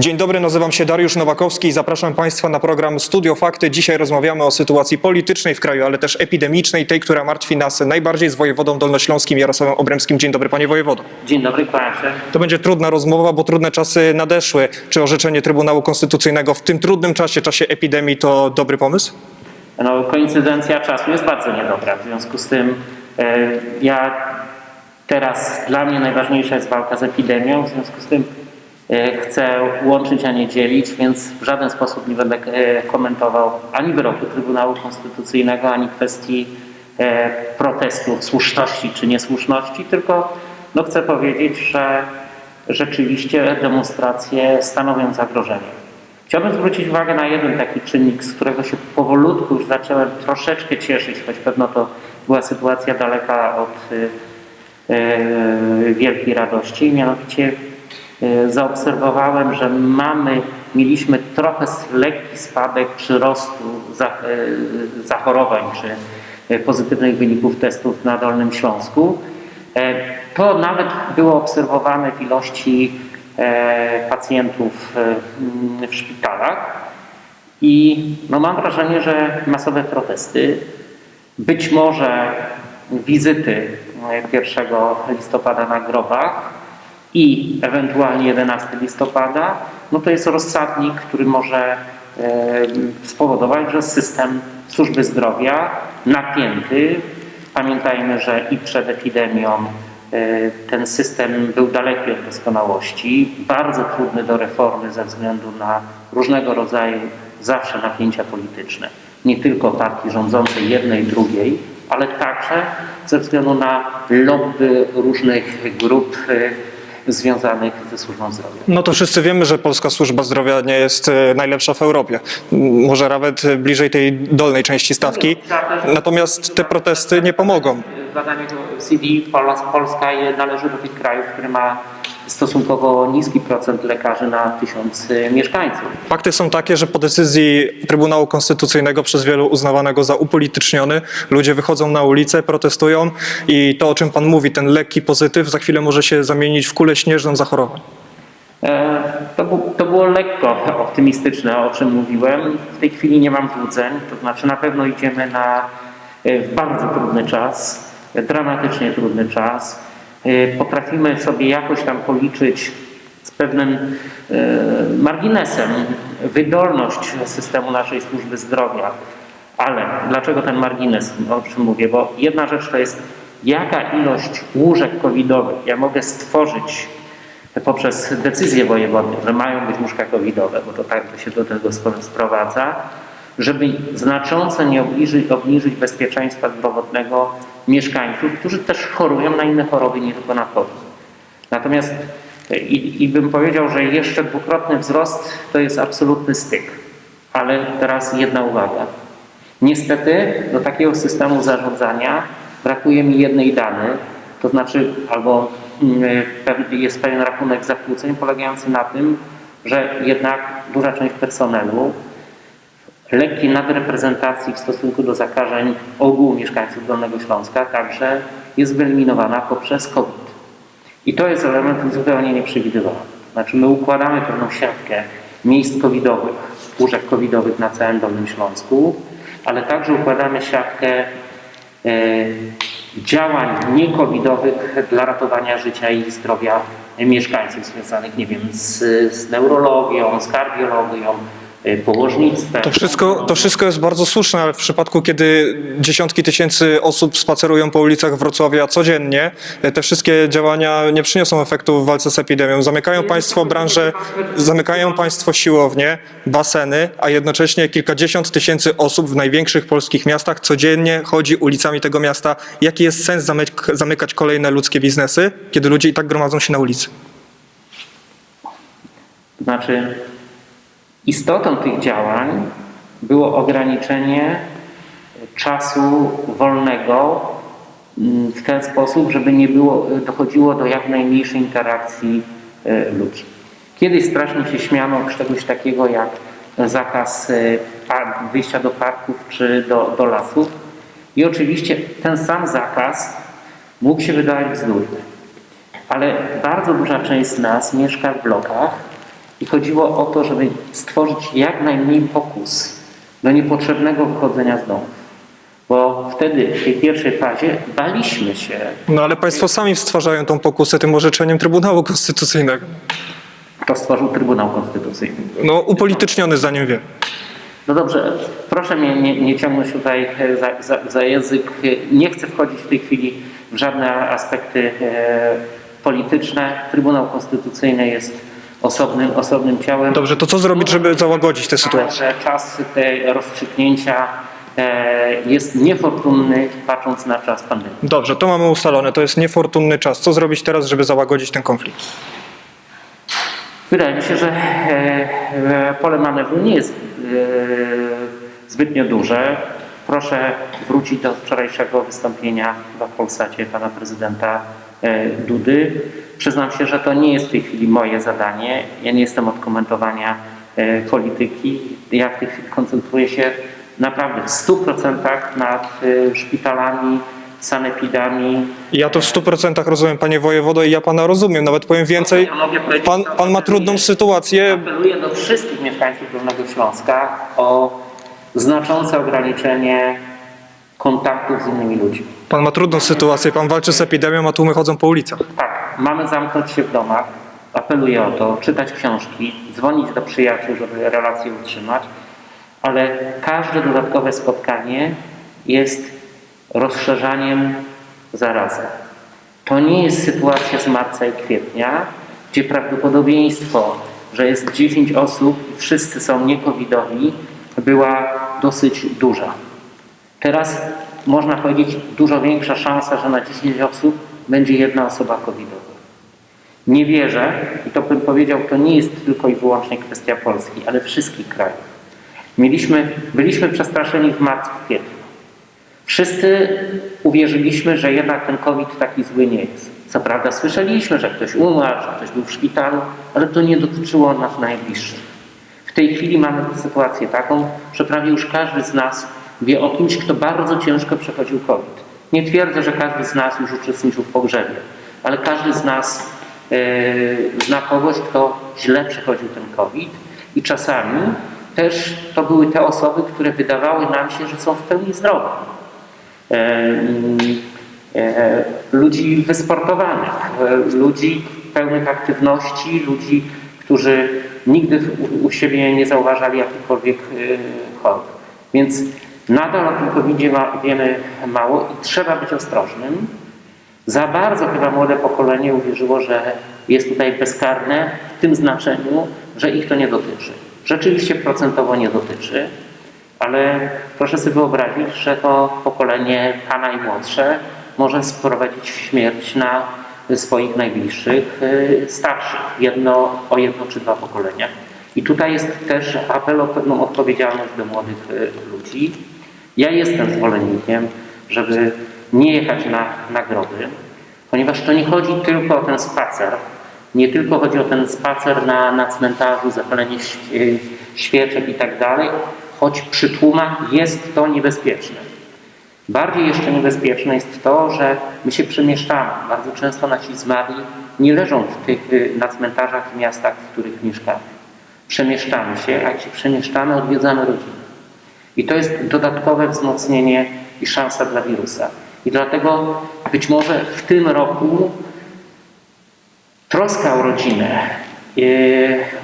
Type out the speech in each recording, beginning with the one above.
Dzień dobry, nazywam się Dariusz Nowakowski i zapraszam Państwa na program Studio Fakty. Dzisiaj rozmawiamy o sytuacji politycznej w kraju, ale też epidemicznej, tej, która martwi nas najbardziej z wojewodą dolnośląskim Jarosławem Obremskim. Dzień dobry, panie wojewodo. Dzień dobry, się. To będzie trudna rozmowa, bo trudne czasy nadeszły. Czy orzeczenie Trybunału Konstytucyjnego w tym trudnym czasie, czasie epidemii, to dobry pomysł? No, koincydencja czasu jest bardzo niedobra. W związku z tym e, ja teraz dla mnie najważniejsza jest walka z epidemią, w związku z tym chcę łączyć, a nie dzielić, więc w żaden sposób nie będę e, komentował ani wyroku Trybunału Konstytucyjnego, ani kwestii e, protestów, słuszności czy niesłuszności, tylko no, chcę powiedzieć, że rzeczywiście demonstracje stanowią zagrożenie. Chciałbym zwrócić uwagę na jeden taki czynnik, z którego się powolutku już zacząłem troszeczkę cieszyć, choć pewno to była sytuacja daleka od wielkiej radości. Mianowicie zaobserwowałem, że mamy, mieliśmy trochę lekki spadek przyrostu y, zachorowań czy y, pozytywnych wyników testów na Dolnym Śląsku. E, To nawet było obserwowane w ilości e, pacjentów e, w szpitalach i no mam wrażenie, że masowe protesty, być może wizyty e, 1 listopada na grobach i ewentualnie 11 listopada, no to jest rozsadnik, który może e, spowodować, że system służby zdrowia napięty, pamiętajmy, że i przed epidemią e, ten system był daleki od doskonałości, bardzo trudny do reformy ze względu na różnego rodzaju zawsze napięcia polityczne. Nie tylko partii rządzącej jednej, drugiej, ale także ze względu na lobby różnych grup e, związanych ze służbą zdrowia. No to wszyscy wiemy, że polska służba zdrowia nie jest e, najlepsza w Europie. Może nawet bliżej tej dolnej części stawki. Natomiast te protesty nie pomogą. W badaniu CD Pols- Polska je- należy do tych krajów, które ma stosunkowo niski procent lekarzy na tysiąc mieszkańców. Fakty są takie, że po decyzji Trybunału Konstytucyjnego przez wielu uznawanego za upolityczniony, ludzie wychodzą na ulicę, protestują i to, o czym pan mówi, ten lekki pozytyw, za chwilę może się zamienić w kulę śnieżną zachorowań. E, To, to było lekko optymistyczne, o czym mówiłem. W tej chwili nie mam złudzeń, to znaczy na pewno idziemy na e, w bardzo trudny czas, e, dramatycznie trudny czas. E, Potrafimy sobie jakoś tam policzyć z pewnym e, marginesem wydolność systemu naszej służby zdrowia. Ale dlaczego ten margines, o czym mówię? Bo jedna rzecz to jest jaka ilość łóżek covidowych ja mogę stworzyć poprzez decyzję wojewody, że mają być łóżka covidowe, bo to tak się do tego spro- sprowadza, żeby znacząco nie obniżyć, obniżyć bezpieczeństwa zdrowotnego mieszkańców, którzy też chorują na inne choroby, nie tylko na COVID. Natomiast i, i bym powiedział, że jeszcze dwukrotny wzrost to jest absolutny styk. Ale teraz jedna uwaga. Niestety do takiego systemu zarządzania brakuje mi jednej danej, to znaczy albo mm, pew- jest pewien rachunek zakłóceń polegający na tym, że jednak duża część personelu lekkiej nadreprezentacji w stosunku do zakażeń ogółu mieszkańców Dolnego Śląska także jest wyeliminowana poprzez COVID. I to jest element zupełnie nieprzewidywalny. Znaczy my układamy pewną siatkę miejsc covidowych, łóżek covidowych na całym Dolnym Śląsku, ale także układamy siatkę e, działań niekowidowych dla ratowania życia i zdrowia mieszkańców związanych, nie wiem, z, z neurologią, z kardiologią, e, położnictwem. To wszystko, to wszystko jest bardzo słuszne, ale w przypadku, kiedy dziesiątki tysięcy osób spacerują po ulicach Wrocławia codziennie, te wszystkie działania nie przyniosą efektu w walce z epidemią. Zamykają państwo branże, zamykają państwo siłownie, baseny, a jednocześnie kilkadziesiąt tysięcy osób w największych polskich miastach codziennie chodzi ulicami tego miasta. Jaki jest sens zamyk- zamykać kolejne ludzkie biznesy, kiedy ludzie i tak gromadzą się na ulicy? Znaczy, istotą tych działań było ograniczenie czasu wolnego mm, w ten sposób, żeby nie było, dochodziło do jak najmniejszej interakcji e, ludzi. Kiedyś strasznie się śmiano czegoś takiego jak zakaz par- wyjścia do parków czy do, do lasów. I oczywiście ten sam zakaz mógł się wydawać bzdurny ale bardzo duża część z nas mieszka w blokach I chodziło o to, żeby stworzyć jak najmniej pokus do niepotrzebnego wychodzenia z domów. Bo wtedy, w tej pierwszej fazie, baliśmy się, No ale państwo sami stwarzają tą pokusę tym orzeczeniem Trybunału Konstytucyjnego. kto stworzył Trybunał Konstytucyjny. No upolityczniony zdaniem wiem. No dobrze, proszę mnie nie, nie ciągnąć tutaj e, za, za, za język. Nie chcę wchodzić w tej chwili w żadne aspekty e, polityczne. Trybunał Konstytucyjny jest osobnym, osobnym ciałem. Dobrze, to co zrobić, żeby załagodzić tę sytuację? Ale że czas te rozstrzygnięcia e, jest niefortunny, patrząc na czas pandemii. Dobrze, to mamy ustalone, to jest niefortunny czas. Co zrobić teraz, żeby załagodzić ten konflikt? Wydaje mi się, że e, e, pole manewru nie jest zbytnio duże. Proszę wrócić do wczorajszego wystąpienia w Polsacie pana prezydenta Dudy. Przyznam się, że to nie jest w tej chwili moje zadanie. Ja nie jestem od komentowania e, polityki. Ja w tej chwili koncentruję się naprawdę w 100% nad e, szpitalami, sanepidami, Ja to w 100% rozumiem, panie wojewodo, i ja pana rozumiem. Nawet powiem więcej, Ja pan, pan ma trudną sytuację. Apeluję do wszystkich mieszkańców Dolnego Śląska o znaczące ograniczenie kontaktów z innymi ludźmi. Pan ma trudną sytuację, pan walczy z epidemią, a tłumy chodzą po ulicach. Tak, mamy zamknąć się w domach. Apeluję o to, czytać książki, dzwonić do przyjaciół, żeby relacje utrzymać, ale każde dodatkowe spotkanie jest rozszerzaniem zarazy. To nie jest sytuacja z marca i kwietnia, gdzie prawdopodobieństwo, że jest 10 osób i wszyscy są niekowidowi, była dosyć duża. Teraz można powiedzieć dużo większa szansa, że na 10 osób będzie jedna osoba covidowa. Nie wierzę, i to bym powiedział, to nie jest tylko i wyłącznie kwestia Polski, ale wszystkich krajów. Mieliśmy, byliśmy przestraszeni w marcu, w kwietniu. Wszyscy uwierzyliśmy, że jednak ten COVID taki zły nie jest. Co prawda słyszeliśmy, że ktoś umarł, że ktoś był w szpitalu, ale to nie dotyczyło nas najbliższych. W tej chwili mamy sytuację taką, że prawie już każdy z nas wie o kimś, kto bardzo ciężko przechodził COVID. Nie twierdzę, że każdy z nas już uczestniczył w pogrzebie, ale każdy z nas yy, zna kogoś, kto źle przechodził ten COVID i czasami też to były te osoby, które wydawały nam się, że są w pełni zdrowe. E, e, ludzi wysportowanych, e, ludzi pełnych aktywności, ludzi, którzy nigdy u, u siebie nie zauważali jakichkolwiek e, chorób. Więc nadal o tym covid wiemy mało i trzeba być ostrożnym. Za bardzo chyba młode pokolenie uwierzyło, że jest tutaj bezkarne w tym znaczeniu, że ich to nie dotyczy. Rzeczywiście procentowo nie dotyczy, ale proszę sobie wyobrazić, że to pokolenie pana i młodsze może sprowadzić śmierć na swoich najbliższych y, starszych, jedno, o jedno czy dwa pokolenia. I tutaj jest też apel o pewną odpowiedzialność do młodych y, ludzi. Ja jestem zwolennikiem, żeby nie jechać na nagrody, ponieważ to nie chodzi tylko o ten spacer, nie tylko chodzi o ten spacer na, na cmentarzu, zapalenie świeczek i tak dalej, choć przy tłumach jest to niebezpieczne. Bardziej jeszcze niebezpieczne jest to, że my się przemieszczamy. Bardzo często nasi zmarli nie leżą w tych, y, na cmentarzach w miastach, w których mieszkamy. Przemieszczamy się, a jak się przemieszczamy, odwiedzamy rodziny. I to jest dodatkowe wzmocnienie i szansa dla wirusa. I dlatego być może w tym roku troska o rodzinę e,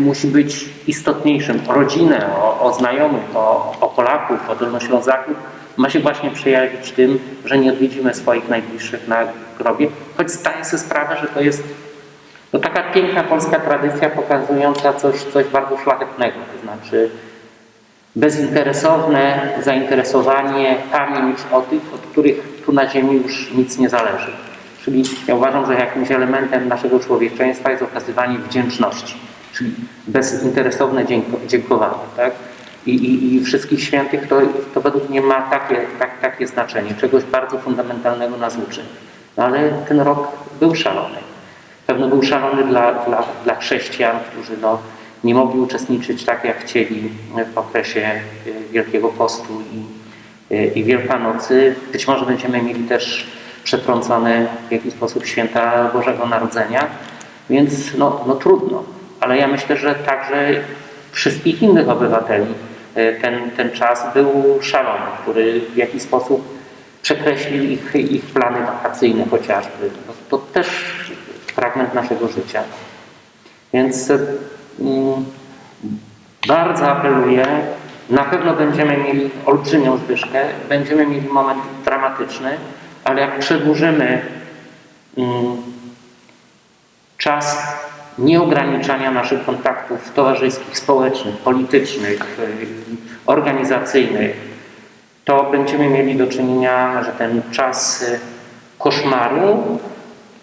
musi być istotniejszym. O rodzinę, o, o znajomych, o, o Polaków, o Dolnoślązaków ma się właśnie przejawić tym, że nie odwiedzimy swoich najbliższych na grobie, choć zdaję sobie sprawę, że to jest to taka piękna polska tradycja pokazująca coś, coś bardzo szlachetnego, to znaczy bezinteresowne zainteresowanie pamięć o tych, od których tu na ziemi już nic nie zależy. Czyli ja uważam, że jakimś elementem naszego człowieczeństwa jest okazywanie wdzięczności, czyli bezinteresowne dzięko- dziękowanie. Tak? I, i, I wszystkich świętych to, to według mnie ma takie, tak, takie znaczenie, czegoś bardzo fundamentalnego nas uczy. No ale ten rok był szalony. Pewno był szalony dla, dla, dla chrześcijan, którzy no, nie mogli uczestniczyć tak, jak chcieli w okresie y, Wielkiego Postu i, y, i Wielkanocy. Być może będziemy mieli też przetrącone w jakiś sposób święta Bożego Narodzenia, więc no, no trudno. ale ja myślę, że także wszystkich innych obywateli e, ten, ten czas był szalony, który w jakiś sposób przekreślił ich, ich plany wakacyjne chociażby. No, to też fragment naszego życia. Więc mm, bardzo apeluję, na pewno będziemy mieli olbrzymią zwyżkę, będziemy mieli moment dramatyczny, ale jak przedłużymy mm, czas nieograniczania naszych kontaktów towarzyskich, społecznych, politycznych, y, organizacyjnych, to będziemy mieli do czynienia, że ten czas y, koszmaru,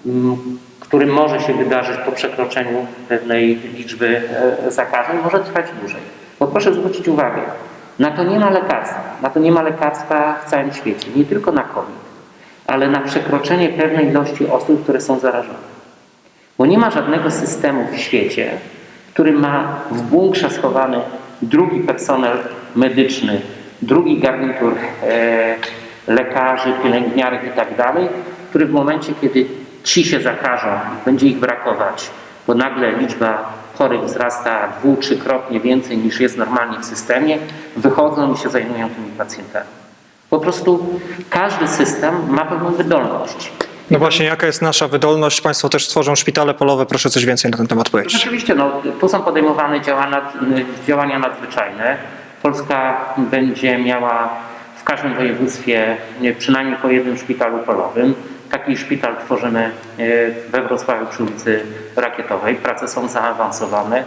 mm, który może się wydarzyć po przekroczeniu pewnej liczby e, zakażeń, może trwać dłużej. Bo proszę zwrócić uwagę, na to nie ma lekarstwa. Na to nie ma lekarstwa w całym świecie, nie tylko na COVID, ale na przekroczenie pewnej ilości osób, które są zarażone. Bo nie ma żadnego systemu w świecie, który ma w bunkrze schowany drugi personel medyczny, drugi garnitur e, lekarzy, pielęgniarek i tak dalej, który w momencie, kiedy ci się zakażą będzie ich brakować, bo nagle liczba chorych wzrasta dwu, trzykrotnie więcej niż jest normalnie w systemie, wychodzą i się zajmują tymi pacjentami. Po prostu każdy system ma pewną wydolność. No właśnie, jaka jest nasza wydolność? Państwo też tworzą szpitale polowe, proszę coś więcej na ten temat powiedzieć. Rzeczywiście, no, tu są podejmowane działania, nadzwyczajne. Polska będzie miała w każdym województwie nie, przynajmniej po jednym szpitalu polowym. Taki szpital tworzymy e, we Wrocławiu przy ulicy Rakietowej. Prace są zaawansowane.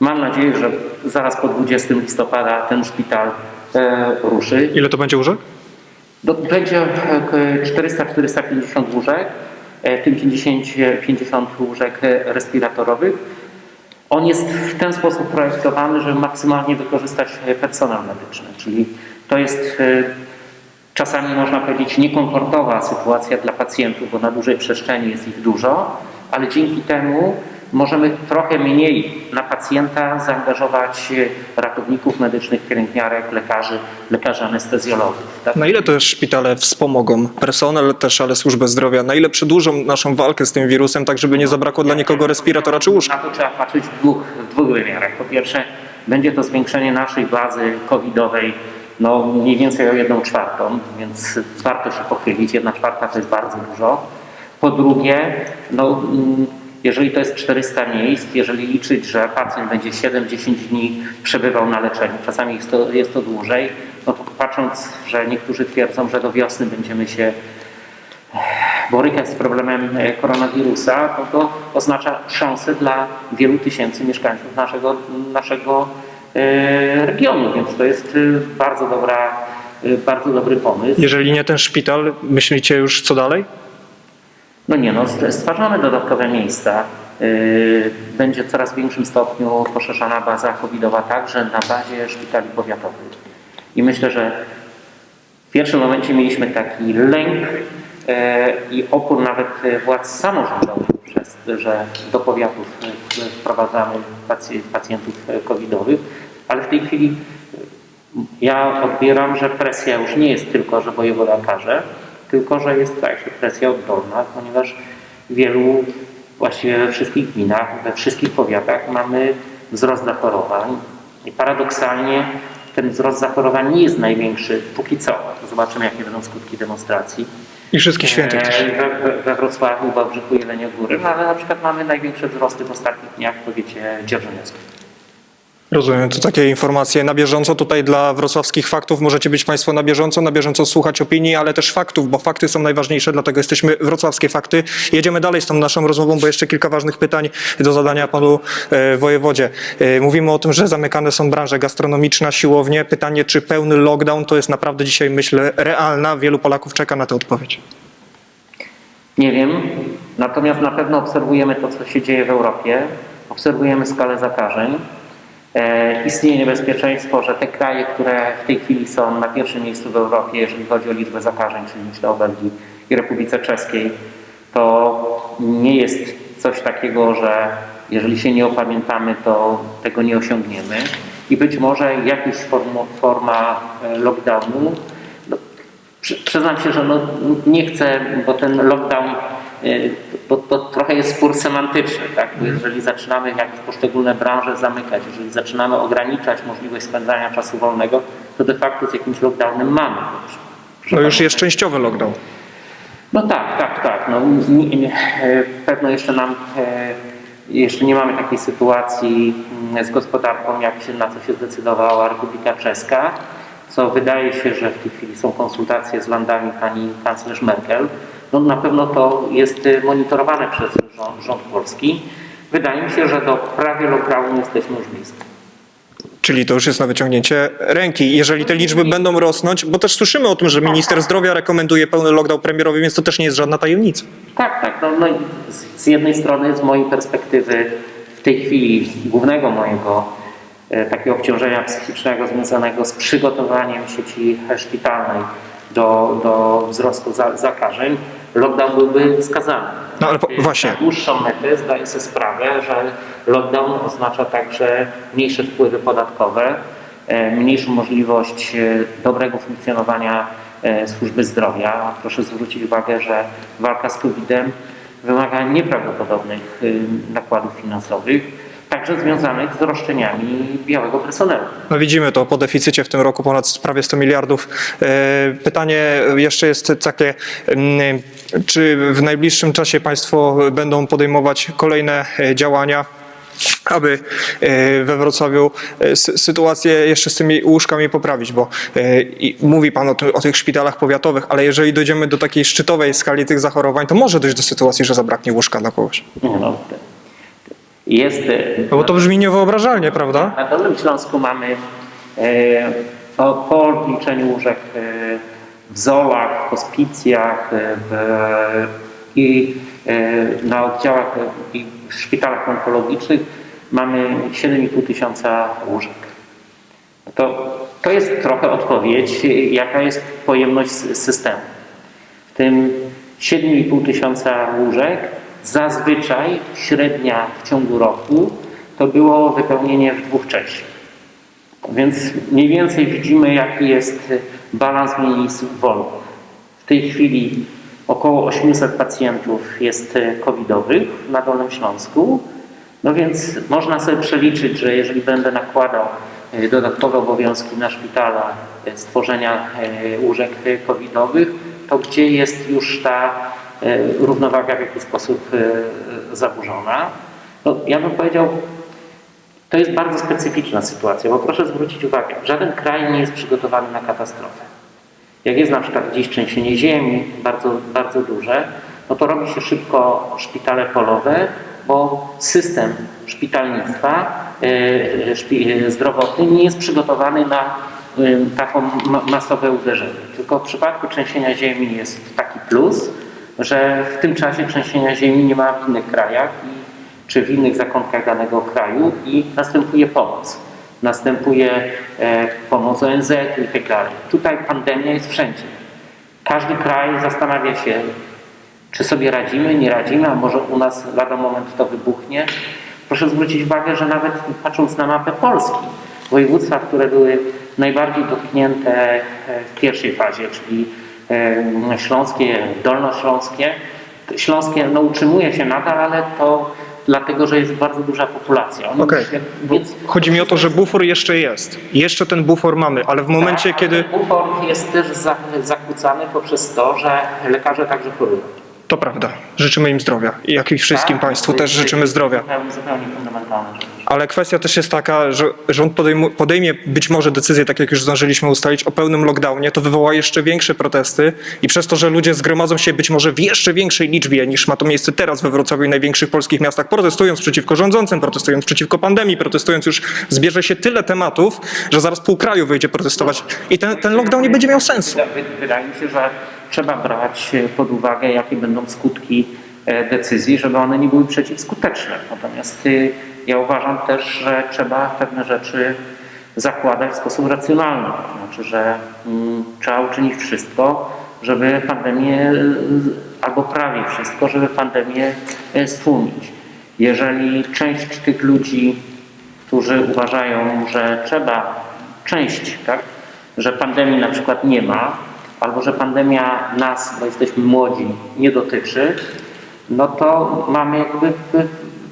Mam nadzieję, że zaraz po 20 listopada ten szpital e, ruszy. Ile to będzie łóżek? Do, będzie e, 400-450 łóżek, e, w tym 50, 50 łóżek respiratorowych. On jest w ten sposób projektowany, żeby maksymalnie wykorzystać personel medyczny, czyli to jest czasami można powiedzieć niekomfortowa sytuacja dla pacjentów, bo na dużej przestrzeni jest ich dużo, ale dzięki temu możemy trochę mniej na pacjenta zaangażować e, ratowników medycznych, pielęgniarek, lekarzy, lekarzy anestezjologów. Tak? Na ile te szpitale wspomogą personel też, ale służbę zdrowia? Na ile przedłużą naszą walkę z tym wirusem, tak żeby nie zabrakło dla nikogo respiratora czy łóżka? Na to trzeba patrzeć w dwóch, w dwóch wymiarach. Po pierwsze, będzie to zwiększenie naszej bazy covidowej no mniej więcej o jedną czwartą, więc warto się pochylić. Jedna czwarta to jest bardzo dużo. Po drugie, no, jeżeli to jest 400 miejsc, jeżeli liczyć, że pacjent będzie 7-10 dni przebywał na leczeniu, czasami jest to, jest to dłużej, no to patrząc, że niektórzy twierdzą, że do wiosny będziemy się borykać z problemem e, koronawirusa, to to oznacza szansę dla wielu tysięcy mieszkańców naszego, naszego regionu, więc to jest e, bardzo, dobra, e, bardzo dobry pomysł. Jeżeli nie ten szpital, myślicie już co dalej? No nie, no st- stwarzamy dodatkowe miejsca. Będzie w coraz większym stopniu poszerzana baza covidowa także na bazie szpitali powiatowych. I myślę, że w pierwszym momencie mieliśmy taki lęk i opór nawet władz samorządowych przez, że do powiatów wprowadzamy pacj- pacjentów covidowych, ale w tej chwili yy, ja odbieram, że presja już nie jest tylko, że wojewoda każe, tylko że jest tak, że presja oddolna, ponieważ w wielu, właściwie we wszystkich gminach, we wszystkich powiatach mamy wzrost zachorowań i paradoksalnie ten wzrost zachorowań nie jest największy póki co. Zobaczymy, jakie będą skutki demonstracji. I wszystkich świętych też. E, We, we, we Wrocławiu, Wałbrzychu, Jeleniogóry, no, ale na przykład mamy największe wzrosty w ostatnich dniach w powiecie dzierżoniowskim. Rozumiem, to takie informacje na bieżąco. Tutaj dla wrocławskich faktów możecie być Państwo na bieżąco, na bieżąco słuchać opinii, ale też faktów, bo fakty są najważniejsze, dlatego jesteśmy wrocławskie fakty. Jedziemy dalej z tą naszą rozmową, bo jeszcze kilka ważnych pytań do zadania Panu e, wojewodzie. E, mówimy o tym, że zamykane są branże gastronomiczna, siłownie. Pytanie, czy pełny lockdown to jest naprawdę dzisiaj, myślę, realna? Wielu Polaków czeka na tę odpowiedź. Nie wiem, natomiast na pewno obserwujemy to, co się dzieje w Europie, obserwujemy skalę zakażeń. E, istnieje niebezpieczeństwo, że te kraje, które w tej chwili są na pierwszym miejscu w Europie, jeżeli chodzi o liczbę zakażeń, czyli myślę o Belgii i Republice Czeskiej, to nie jest coś takiego, że jeżeli się nie opamiętamy, to tego nie osiągniemy. I być może jakaś formu, forma e, lockdownu no, Przy- Przyznam się, że no, nie chcę, bo ten lockdown y, bo to trochę jest spór semantyczny, tak? Bo jeżeli zaczynamy jakieś poszczególne branże zamykać, jeżeli zaczynamy ograniczać możliwość spędzania czasu wolnego, to de facto z jakimś lockdownem mamy. No już jest częściowy lockdown. No tak, tak, tak. No, nie, nie, e, pewno jeszcze nam, e, jeszcze nie mamy takiej sytuacji mm, z gospodarką, jak się, na co się zdecydowała Republika Czeska, co wydaje się, że w tej chwili są konsultacje z landami pani kanclerz Merkel. No, na pewno to jest e, monitorowane przez rząd, rząd polski. Wydaje mi się, że do prawie lockdownu jesteśmy już bliscy. Czyli to już jest na wyciągnięcie ręki. Jeżeli te liczby będą rosnąć, bo też słyszymy o tym, że minister zdrowia rekomenduje pełny lockdown premierowy, więc to też nie jest żadna tajemnica. Tak, tak. No, no z, z jednej strony, z mojej perspektywy, w tej chwili głównego mojego e, takiego obciążenia psychicznego związanego z przygotowaniem sieci szpitalnej do, do wzrostu za, zakażeń, lockdown byłby wskazany. No ale po- właśnie. Na dłuższą metę zdaję sobie sprawę, że lockdown oznacza także mniejsze wpływy podatkowe, e, mniejszą możliwość e, dobrego funkcjonowania e, służby zdrowia. Proszę zwrócić uwagę, że walka z COVID-em wymaga nieprawdopodobnych nakładów finansowych, także związanych z roszczeniami białego personelu. No widzimy to po deficycie w tym roku ponad prawie 100 miliardów. E, Pytanie jeszcze jest takie, mm, czy w najbliższym czasie państwo będą podejmować kolejne e, działania, aby e, we Wrocławiu sy- sytuację jeszcze z tymi łóżkami poprawić, bo mówi pan o, tym, o tych szpitalach powiatowych, ale jeżeli dojdziemy do takiej szczytowej skali tych zachorowań, to może dojść do sytuacji, że zabraknie łóżka dla kogoś. No, jest e, No bo to brzmi niewyobrażalnie, prawda? Na Dolnym Śląsku mamy e, po, po odliczeniu łóżek e, w zołach, w hospicjach e, w, i e, na oddziałach e, i w szpitalach onkologicznych mamy 7,5 tysiąca łóżek. To, to jest trochę odpowiedź, jaka jest pojemność systemu. W tym 7,5 tysiąca łóżek zazwyczaj średnia w ciągu roku to było wypełnienie w dwóch częściach. Więc mniej więcej widzimy, jaki jest balans miejsc wolnych. W tej chwili około 800 pacjentów jest covidowych na Dolnym Śląsku. No więc można sobie przeliczyć, że jeżeli będę nakładał e, dodatkowe obowiązki na szpitala e, stworzenia e, łóżek covidowych, to gdzie jest już ta równowaga w jakiś sposób e, zaburzona? No, ja bym powiedział, to jest bardzo specyficzna sytuacja, bo proszę zwrócić uwagę, żaden kraj nie jest przygotowany na katastrofę. Jak jest na przykład gdzieś trzęsienie ziemi, bardzo, bardzo duże, no to robi się szybko szpitale polowe, bo system szpitalnictwa e, e, zdrowotny nie jest przygotowany na e, taką ma, masowe uderzenie. Tylko w przypadku trzęsienia ziemi jest taki plus, że w tym czasie trzęsienia ziemi nie ma w innych krajach i czy w innych zakątkach danego kraju i następuje pomoc. Następuje e, pomoc ONZ i tak dalej. Tutaj pandemia jest wszędzie. Każdy kraj zastanawia się, czy sobie radzimy, nie radzimy, a może u nas lada moment to wybuchnie. Proszę zwrócić uwagę, że nawet patrząc na mapę Polski, województwa, które były najbardziej dotknięte e, w pierwszej fazie, czyli śląskie, dolnośląskie, śląskie no, utrzymuje się nadal, ale to dlatego, że jest bardzo duża populacja. Oni już się- więc- chodzi mi o to, że bufor jeszcze jest. Jeszcze ten bufor mamy, ale w momencie, tak, kiedy... Bufor jest też za, zakłócany poprzez to, że lekarze także chorują. To prawda. Życzymy im zdrowia. I jak i wszystkim Tak? Państwu też życzymy zdrowia. Zupełnie, rzecz. Ale kwestia też jest taka, że rząd podejmu, podejmie być może decyzję, tak jak już zdążyliśmy ustalić, o pełnym lockdownie, to wywoła jeszcze większe protesty i przez to, że ludzie zgromadzą się być może w jeszcze większej liczbie niż ma to miejsce teraz we Wrocławiu i największych polskich miastach, protestując przeciwko rządzącym, protestując przeciwko pandemii, protestując już zbierze się tyle tematów, że zaraz pół kraju wyjdzie protestować i ten, ten lockdown nie będzie miał sensu. Wy- Wydaje mi się, że trzeba brać pod uwagę, jakie będą skutki e, decyzji, żeby one nie były przeciwskuteczne. Natomiast y, ja uważam też, że trzeba pewne rzeczy zakładać w sposób racjonalny. To znaczy, że mm, trzeba uczynić wszystko, żeby pandemię, albo prawie wszystko, żeby pandemię stłumić. Jeżeli część tych ludzi, którzy uważają, że trzeba część, tak, że pandemii na przykład nie ma, albo że pandemia nas, bo jesteśmy młodzi, nie dotyczy, no to mamy jakby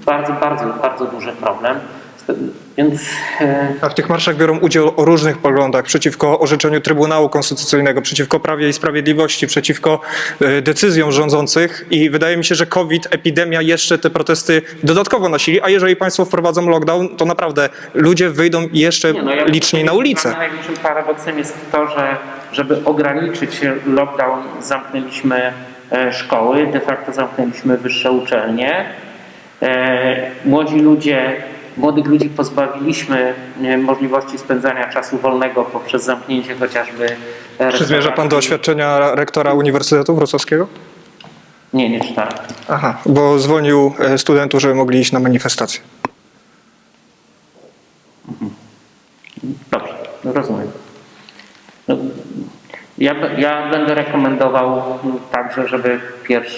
bardzo, bardzo, bardzo duży problem. Więc e, A w tych marszach biorą udział o różnych poglądach przeciwko orzeczeniu Trybunału Konstytucyjnego, przeciwko Prawie i Sprawiedliwości, przeciwko e, decyzjom rządzących i wydaje mi się, że COVID, epidemia jeszcze te protesty dodatkowo nasili, a jeżeli państwo wprowadzą lockdown, to naprawdę ludzie wyjdą jeszcze Nie, no ja liczniej na ulicę. największym paradoksem jest to, że żeby ograniczyć lockdown, zamknęliśmy e, szkoły, de facto zamknęliśmy wyższe uczelnie. E, Młodzi ludzie, młodych ludzi pozbawiliśmy e, możliwości spędzania czasu wolnego poprzez zamknięcie chociażby. Czy zmierza pan do oświadczenia rektora Uniwersytetu Wrocławskiego? Nie, nie czytałem. Aha, bo zwolnił studentów, żeby mogli iść na manifestację. Dobrze, no rozumiem. No, ja, ja będę rekomendował także, żeby 1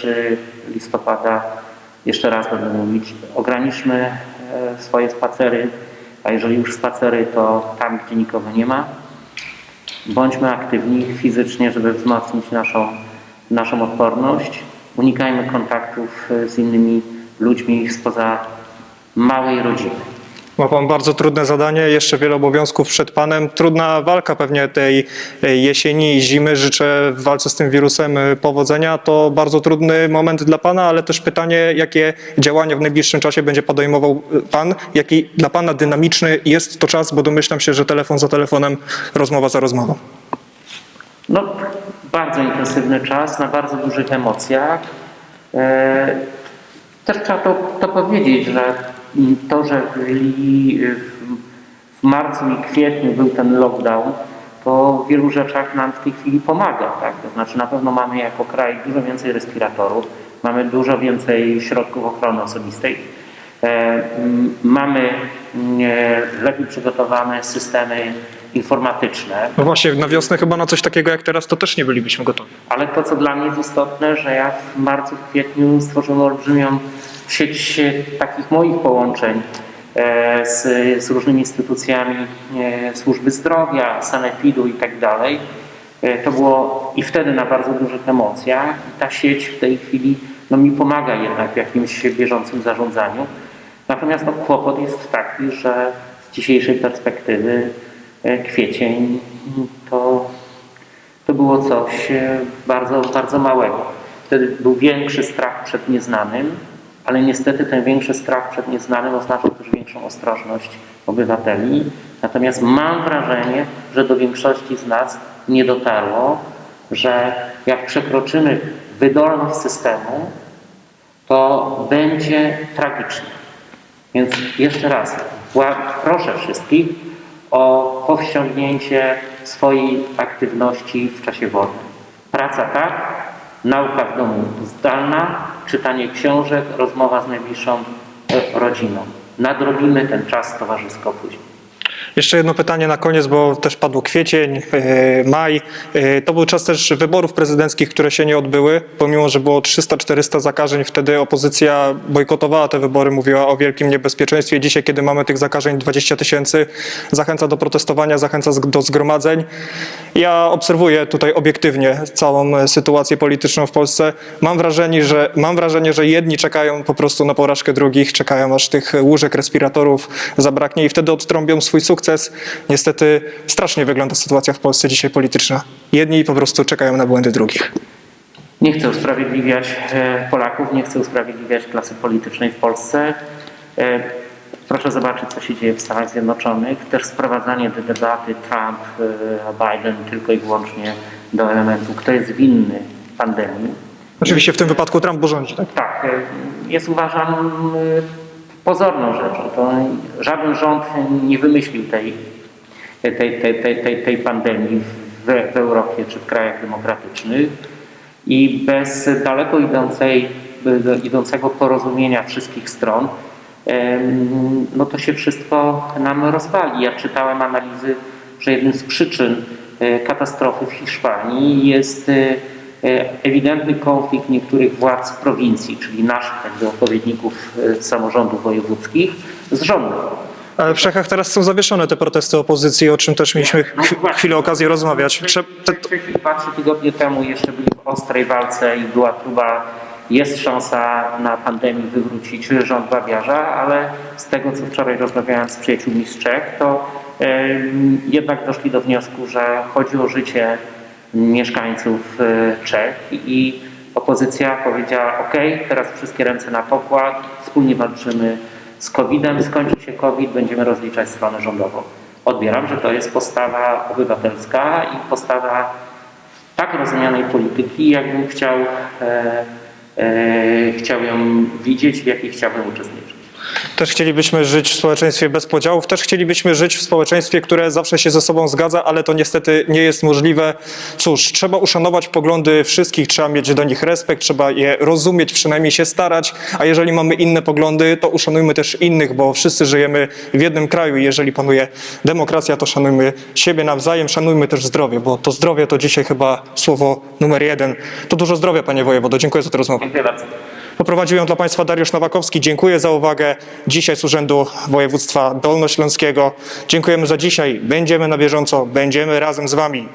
listopada, jeszcze raz będę mówić, ograniczmy e, swoje spacery, a jeżeli już spacery, to tam, gdzie nikogo nie ma. Bądźmy aktywni fizycznie, żeby wzmocnić naszą, naszą odporność. Unikajmy kontaktów e, z innymi ludźmi spoza małej rodziny. Ma pan bardzo trudne zadanie, jeszcze wiele obowiązków przed panem. Trudna walka pewnie tej e, jesieni i zimy. Życzę w walce z tym wirusem e, powodzenia. To bardzo trudny moment dla pana, ale też pytanie, jakie działania w najbliższym czasie będzie podejmował e, pan? Jaki dla pana dynamiczny jest to czas, bo domyślam się, że telefon za telefonem, rozmowa za rozmową. No, bardzo intensywny czas, na bardzo dużych emocjach. Też trzeba to, to powiedzieć, że to, że w, w- marcu i kwietniu był ten lockdown, to w wielu rzeczach nam w tej chwili pomaga. Tak? To znaczy na pewno mamy jako kraj dużo więcej respiratorów, mamy dużo więcej środków ochrony osobistej. E, Mamy lepiej przygotowane systemy informatyczne. No właśnie, na wiosnę chyba na coś takiego jak teraz to też nie bylibyśmy gotowi. Ale to, co dla mnie jest istotne, że ja w marcu, w kwietniu stworzyłem olbrzymią sieć e, takich moich połączeń e, z, z różnymi instytucjami e, służby zdrowia, sanepidu i tak dalej. To było i wtedy na bardzo dużych emocjach. I ta sieć w tej chwili no, mi pomaga jednak w jakimś bieżącym zarządzaniu. Natomiast no, kłopot jest taki, że z dzisiejszej perspektywy kwiecień to to było coś e, bardzo, bardzo małego. Wtedy był większy strach przed nieznanym, ale niestety ten większy strach przed nieznanym oznaczał też większą ostrożność obywateli. Natomiast mam wrażenie, że do większości z nas nie dotarło, że jak przekroczymy wydolność systemu, to będzie tragicznie. Więc jeszcze raz, proszę wszystkich o powściągnięcie swojej aktywności w czasie wolnym. Praca tak, nauka w domu zdalna, czytanie książek, rozmowa z najbliższą e, rodziną. Nadrobimy ten czas towarzysko później. Jeszcze jedno pytanie na koniec, bo też padło kwiecień, e, maj. E, To był czas też wyborów prezydenckich, które się nie odbyły. Pomimo, że było 300-400 zakażeń, wtedy opozycja bojkotowała te wybory, mówiła o wielkim niebezpieczeństwie. Dzisiaj, kiedy mamy tych zakażeń 20 tysięcy, zachęca do protestowania, zachęca do zgromadzeń. Ja obserwuję tutaj obiektywnie całą e, sytuację polityczną w Polsce. Mam wrażenie, że, mam wrażenie, że jedni czekają po prostu na porażkę drugich, czekają aż tych łóżek, respiratorów zabraknie i wtedy odtrąbią swój sukces. Niestety strasznie wygląda sytuacja w Polsce dzisiaj polityczna. Jedni po prostu czekają na błędy drugich. Nie chcę usprawiedliwiać e, Polaków, nie chcę usprawiedliwiać klasy politycznej w Polsce. E, Proszę zobaczyć, co się dzieje w Stanach Zjednoczonych. Też sprowadzanie do debaty Trump, e, Biden tylko i wyłącznie do elementu, kto jest winny pandemii. Oczywiście w tym wypadku Trump rządzi, tak? Tak, jest uważam pozorną rzeczą. To żaden rząd nie wymyślił tej, tej, tej, tej, tej, tej pandemii w, w Europie czy w krajach demokratycznych i bez daleko idącej, idącego porozumienia wszystkich stron, no to się wszystko nam rozwali. Ja czytałem analizy, że jednym z przyczyn e, katastrofy w Hiszpanii jest e, ewidentny konflikt niektórych władz prowincji, czyli naszych jakby odpowiedników e, samorządów wojewódzkich z rządem. Ale w Czechach teraz są zawieszone te protesty opozycji, o czym też mieliśmy No chwilę okazji rozmawiać. Trze- te- dwa, trzy tygodnie temu jeszcze byli w ostrej walce i była próba jest szansa na pandemii wywrócić rząd Babiarza, ale z tego, co wczoraj rozmawiałem z przyjaciółmi z Czech, to em, jednak doszli do wniosku, że chodzi o życie mieszkańców e, Czech i opozycja powiedziała: OK, teraz wszystkie ręce na pokład, wspólnie walczymy z COVID-em, skończy się COVID, będziemy rozliczać stronę rządową. Odbieram, że to jest postawa obywatelska i postawa tak rozumianej polityki, jakbym chciał, e, e, chciał ją widzieć, w jakiej chciałbym uczestniczyć. Też chcielibyśmy żyć w społeczeństwie bez podziałów, też chcielibyśmy żyć w społeczeństwie, które zawsze się ze sobą zgadza, ale to niestety nie jest możliwe. Cóż, trzeba uszanować poglądy wszystkich, trzeba mieć do nich respekt, trzeba je rozumieć, przynajmniej się starać, a jeżeli mamy inne poglądy, to uszanujmy też innych, bo wszyscy żyjemy w jednym kraju i jeżeli panuje demokracja, to szanujmy siebie nawzajem, szanujmy też zdrowie, bo to zdrowie to dzisiaj chyba słowo numer jeden. To dużo zdrowia, panie wojewodo. Dziękuję za tę rozmowę. Dziękuję bardzo. Poprowadził ją dla Państwa Dariusz Nowakowski. Dziękuję za uwagę. Dzisiaj z Urzędu Województwa Dolnośląskiego. Dziękujemy za dzisiaj. Będziemy na bieżąco, będziemy razem z Wami.